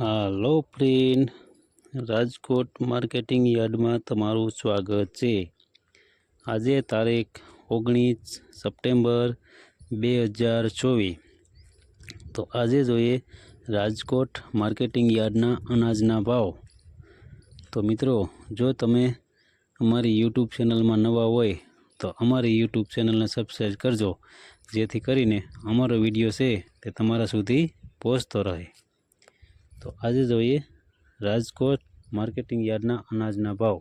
હાલો friend, Rajkot marketing યાર્ડમાં તમારું સ્વાગત છે. આજે તારીખ ઓગણીસ સપ્ટેમ્બર બે હજાર ચોવીસ. તો આજે જોઈએ રાજકોટ માર્કેટિંગ યાર્ડના અનાજના ભાવ. તો મિત્રો, જો તમે અમારી યુટ્યુબ ચેનલમાં નવા હોય, તો અમારી યુટ્યુબ ચેનલને સબસ્ક્રાઈબ કરજો, જેથી કરીને અમારો વીડિયો છે તે તમારા સુધી પહોંચતો રહે. તો આજે જોઈએ રાજકોટ માર્કેટિંગ યાર્ડના અનાજના ભાવ.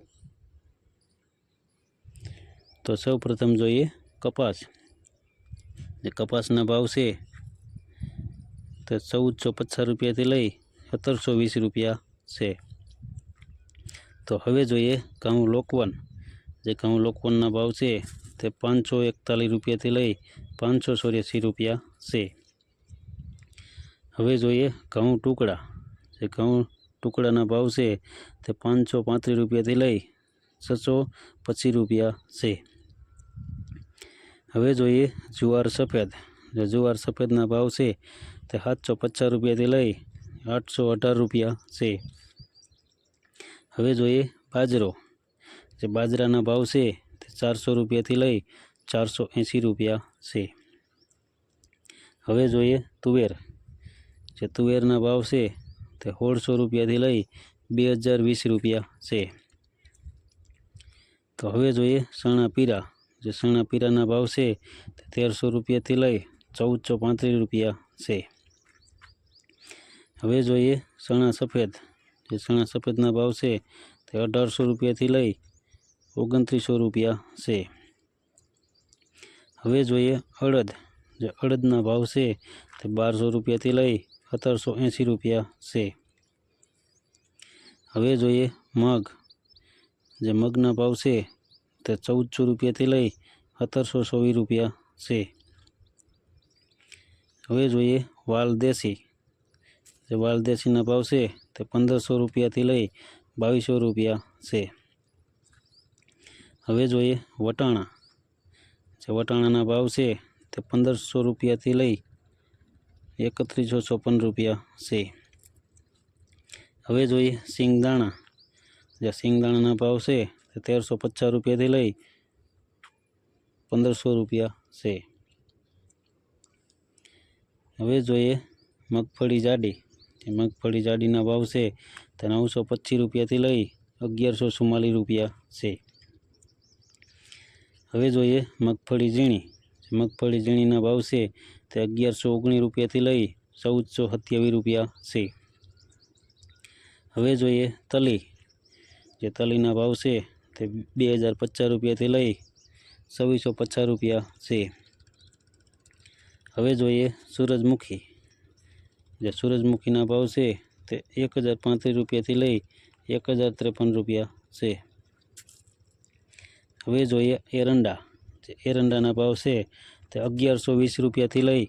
તો સૌ પ્રથમ જોઈએ કપાસ. જે કપાસના ભાવ છે તો ચૌદસો પચાસ રૂપિયાથી લઈ સત્તરસો વીસ રૂપિયા છે. તો હવે જોઈએ ઘઉં લોકવન. જે ઘઉં લોકવનના ભાવ છે તે પાંચસો એકતાલીસ રૂપિયાથી લઈ પાંચસો ચોર્યાસી રૂપિયા છે. હવે જોઈએ ઘઉં ટુકડા. જે ઘઉં ટુકડાના ભાવ છે તે પાંચસો પાંત્રીસ રૂપિયાથી લઈ છસો પચીસ રૂપિયા છે. હવે જોઈએ જુવાર સફેદ. જે જુવાર સફેદના ભાવ છે તે સાતસો પચાસ રૂપિયાથી લઈ આઠસો અઢાર રૂપિયા છે. હવે જોઈએ બાજરો. જે બાજરાના ભાવ છે તે ચારસો રૂપિયાથી લઈ ચારસો એંસી રૂપિયા છે. હવે જોઈએ તુવેર. જે તુવેરના ભાવ છે તે સોળસો રૂપિયાથી લઈ બે હજાર વીસ રૂપિયા છે. તો હવે જોઈએ સણા પીરા. જે સણા પીરાના ભાવ છે તેરસો રૂપિયાથી લઈ ચૌદસો પાંત્રીસ રૂપિયા છે. હવે જોઈએ સણા સફેદ. જે સણા સફેદના ભાવ છે તે અઢારસો રૂપિયાથી લઈ ઓગણત્રીસો રૂપિયા છે. હવે જોઈએ અડદ. જે અડદના ભાવ છે તે બારસો રૂપિયાથી લઈ સત્તરસો એંસી રૂપિયા છે. હવે જોઈએ મગ. જે મગના ભાવ છે તે ચૌદસો રૂપિયાથી લઈ સત્તરસો ચોવીસ રૂપિયા છે. હવે જોઈએ વાલ દેશી. જે વાલ દેશીના ભાવ છે તે પંદરસો રૂપિયાથી લઈ બાવીસો રૂપિયા છે. હવે જોઈએ વટાણા. જે વટાણાના ભાવ છે તે પંદરસો રૂપિયાથી લઈ એકત્રીસો ચોપન રૂપિયા છે. હવે જોઈએ સિંગદાણા. જે સિંગદાણાના ભાવ છે તેરસો પચાસ રૂપિયાથી લઈ પંદરસો રૂપિયા છે. હવે જોઈએ મગફળી જાડી. જે મગફળી જાડીના ભાવ છે તે નવસો પચીસ રૂપિયાથી લઈ અગિયારસો ચુમ્માલીસ રૂપિયા છે. હવે જોઈએ મગફળી ઝીણી. મગફળી ઝીણીના ભાવ છે તે અગિયારસો ઓગણીસ રૂપિયાથી લઈ ચૌદસો સત્યાવીસ રૂપિયા છે. હવે જોઈએ તલી. જે તલીના ભાવ છે તે બે હજાર પચાસ રૂપિયાથી લઈ છવ્વીસો પચાસ રૂપિયા છે. હવે જોઈએ સૂરજમુખી. જે સૂરજમુખીના ભાવ છે તે એક હજાર પાંત્રીસ રૂપિયાથી લઈ એક હજાર ત્રેપન રૂપિયા છે. હવે જોઈએ એરંડા. જે એરંડાના ભાવ છે તે અગિયારસો વીસ રૂપિયાથી લઈ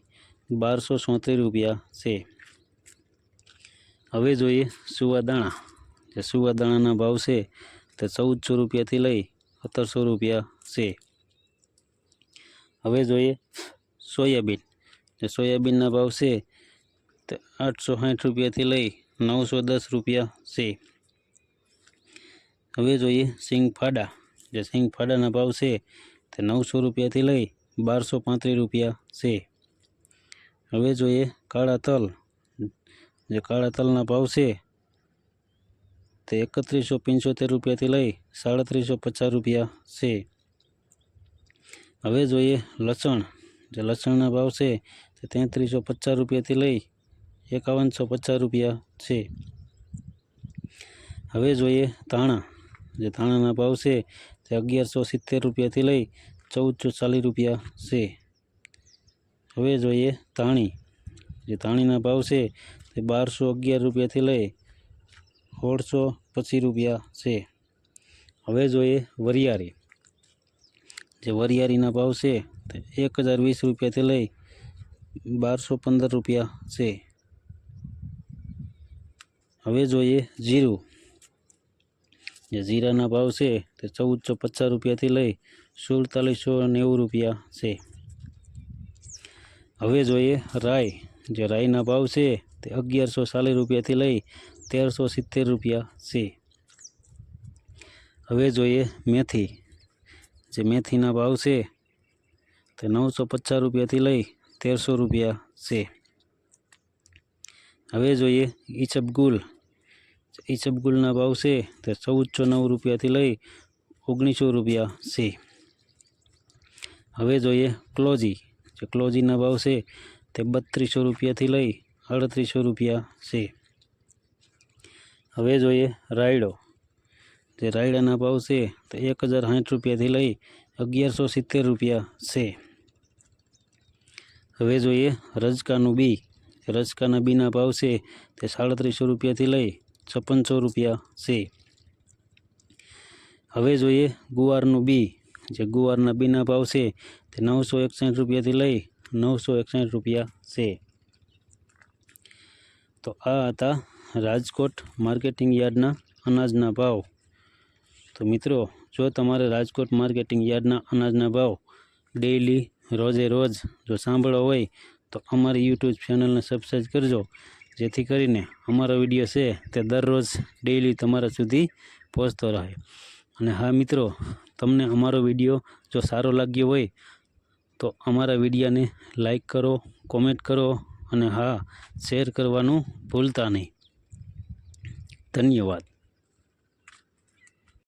બારસો ચોત્રીસ રૂપિયા છે. હવે જોઈએ સુવાદાણા જે સુવાદાણાના ભાવ છે તે ચૌદસો રૂપિયાથી લઈ સત્તરસો રૂપિયા છે. હવે જોઈએ સોયાબીન. જે સોયાબીનના ભાવ છે તે આઠસો સાઠ રૂપિયાથી લઈ નવસો દસ રૂપિયા છે. હવે જોઈએ સિંગફાડા. જે સિંગફાડાના ભાવ છે તે નવસો રૂપિયાથી લઈ બારસો પાંત્રીસ રૂપિયા છે. હવે જોઈએ કાળા તલ. જે કાળા તલના ભાવ છે, તે એકત્રીસો પંચોતેર રૂપિયાથી લઈ સાડત્રીસો પચાસ રૂપિયા છે. હવે જોઈએ લસણ. જે લસણના ભાવ છે, તે તેત્રીસો પચાસ રૂપિયાથી લઈ એકાવનસો પચાસ રૂપિયા છે. હવે જોઈએ ધાણા. જે ધાણાના ભાવ છે, તે અગિયારસો સિત્તેર રૂપિયાથી લઈ ચૌદસો ચાલીસ રૂપિયા છે. હવે જોઈએ ધાણી જે ધાણીના ભાવ છે તે બારસો અગિયાર રૂપિયાથી લઈ સોળસો પચીસ રૂપિયા છે. હવે જોઈએ વરિયાળી. જે વરિયાળીના ભાવ છે તે એક હજાર વીસ રૂપિયાથી લઈ બારસો પંદર રૂપિયા છે. હવે જોઈએ જીરું. જે જીરાના ભાવ છે તે ચૌદસો પચાસ રૂપિયાથી લઈ સુડતાલીસો નેવું રૂપિયા છે. હવે જોઈએ રાઈ જે રાઈના ભાવ છે તે અગિયારસો ચાલીસ રૂપિયાથી લઈ તેરસો સિત્તેર રૂપિયા છે. હવે જોઈએ મેથી. જે મેથીના ભાવ છે તે નવસો પચાસ રૂપિયાથી લઈ તેરસો રૂપિયા છે. હવે જોઈએ ઈસબગુલ ઈસબગુલના ભાવ છે તે ચૌદસો નવ રૂપિયાથી લઈ ઓગણીસો રૂપિયા છે. હવે જોઈએ ક્લોજી. જે ક્લોઝીના ભાવ છે તે બત્રીસો રૂપિયાથી લઈ અડત્રીસો રૂપિયા છે. હવે જોઈએ રાયડો. જે રાયડાના ભાવ છે તે એક હજાર સાઠ રૂપિયાથી લઈ અગિયારસો સિત્તેર રૂપિયા છે. હવે જોઈએ રજકાનું બી. રજકાના બીના ભાવ છે તે સાડત્રીસો રૂપિયાથી લઈ છપ્પનસો રૂપિયા છે. હવે જોઈએ ગુવારનું બી. જે ગુવારના બીના ભાવ છે તે નવસો એકસાઠ રૂપિયાથી લઈ નવસો એકસાઠ રૂપિયા છે. તો આ હતા રાજકોટ માર્કેટિંગ યાર્ડના અનાજના ભાવ. તો મિત્રો, જો તમારે રાજકોટ માર્કેટિંગ યાર્ડના અનાજના ભાવ ડેઈલી રોજે રોજ જો સાંભળવા હોય, તો અમારી યુટ્યુબ ચેનલને સબસ્ક્રાઈબ કરજો. જેથી કરીને અમારો વીડિયો છે તે દરરોજ ડેઈલી તમારા સુધી પહોંચતો રહે. અને હા મિત્રો, તમને અમારો વીડિયો જો સારો લાગ્યો હોય, તો અમારા વિડીયાને લાઈક કરો, કોમેન્ટ કરો અને હા, શેર કરવાનું ભૂલતા નહીં. ધન્યવાદ.